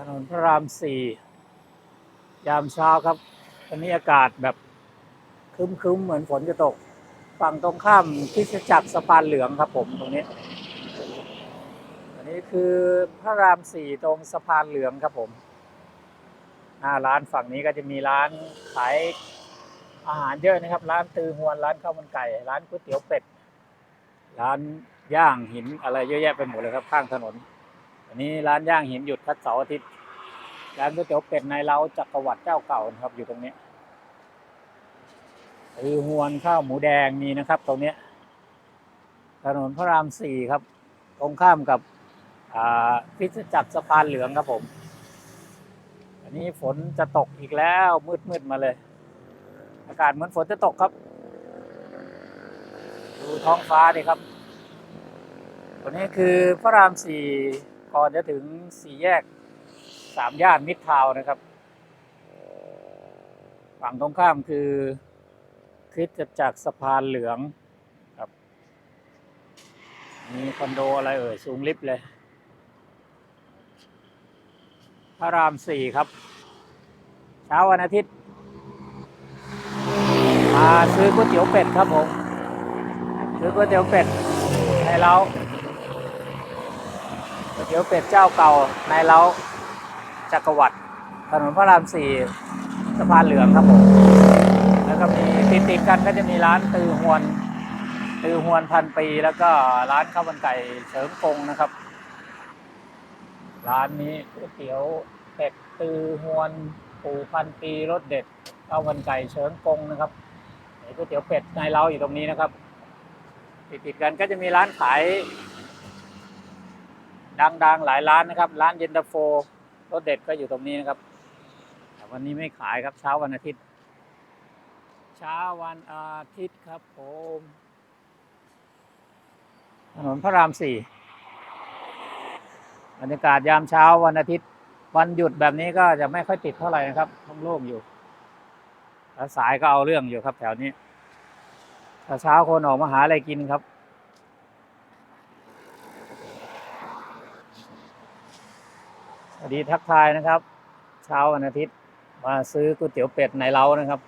ถนนพระรามสี่ยามเช้าครับวันนี้อากาศแบบครึ้มๆเหมือนฝนจะตก ฝั่งตรงข้ามคริสตจักรสะพานเหลืองครับผมตรงนี้อันนี้คือพระรามสี่ตรงสะพานเหลืองครับผมหน้าร้านฝั่งนี้ก็จะมีร้านขายอาหารเยอะนะครับ ร้านตือฮวนร้านข้าวมันไก่ ร้านก๋วยเตี๋ยวเป็ด ร้านย่างหินอะไรเยอะแยะไปหมดเลยครับข้างถนน อันนี้ร้านย่างหินหยุดคัดเสาร์อาทิตย์ ร้านก๋วยเตี๋ยวเป็ดในเล้าจักรวรรดิเจ้าเก่านะครับ อยู่ตรงนี้ตือฮวนข้าวหมูแดงมีนะครับ ตรงนี้ถนนพระรามสี่ครับ ตรงข้ามกับอ่าคริสตจักรสะพานเหลืองครับผม อันนี้ฝนจะตกอีกแล้วมืดมืดมาเลย อากาศเหมือนฝนจะตกครับ ดูท้องฟ้าดิครับตัวนี้คือพระรามสี่ ก่อนจะถึงสี่แยกสามย่านมิตรทาวนะครับ ฝั่งตรงข้ามคือคริสตจักสะพานเหลืองครับ มีคอนโดอะไรเอ่ย สูงลิฟต์เลย พระรามสี่ครับ เช้าวันอาทิตย์ มาซื้อก๋วยเตี๋ยวเป็ดครับผม ซื้อก๋วยเตี๋ยวเป็ดในเล้าก๋ว เตี๋ยวเป็ดเจ้าเก่าในเล้าจักรวรรดิถนนพระรามสี่สะพานเหลืองครับผมแล้วก็มีติดติดกันก็จะมีร้านตือหวน ตือหวนพันปี แล้วก็ร้านข้าวมันไก่เฉิงกงนะครับ ร้านนี้ก๋วยเตี๋ยวเป็ดตือหวนปูพันปีรสเด็ดข้าวมันไก่เฉิงกงนะครับก๋วยเตี๋ยวเป็ดในเล้าอยู่ตรงนี้นะครับ ติดติดกันก็จะมีร้านขาย ดังๆหลายร้านนะครับ ร้านเย็นตาโฟรสเด็ดก็อยู่ตรงนี้นะครับแต่วันนี้ไม่ขายครับเช้าวันอาทิตย์ เช้าวันอาทิตย์ครับผมถนนพระรามสี่บรรยากาศยามเช้าวันอาทิตย์ วันหยุดแบบนี้ก็จะไม่ค่อยติดเท่าไหร่นะครับโล่งๆอยู่ถ้าสายก็เอาเรื่องอยู่ครับแถวนี้ถ้าเช้าคนออกมาหาอะไรกินครับ สวัสดีทักทายนะครับ เช้าวันอาทิตย์มาซื้อก๋วยเตี๋ยวเป็ดในเล้านะครับ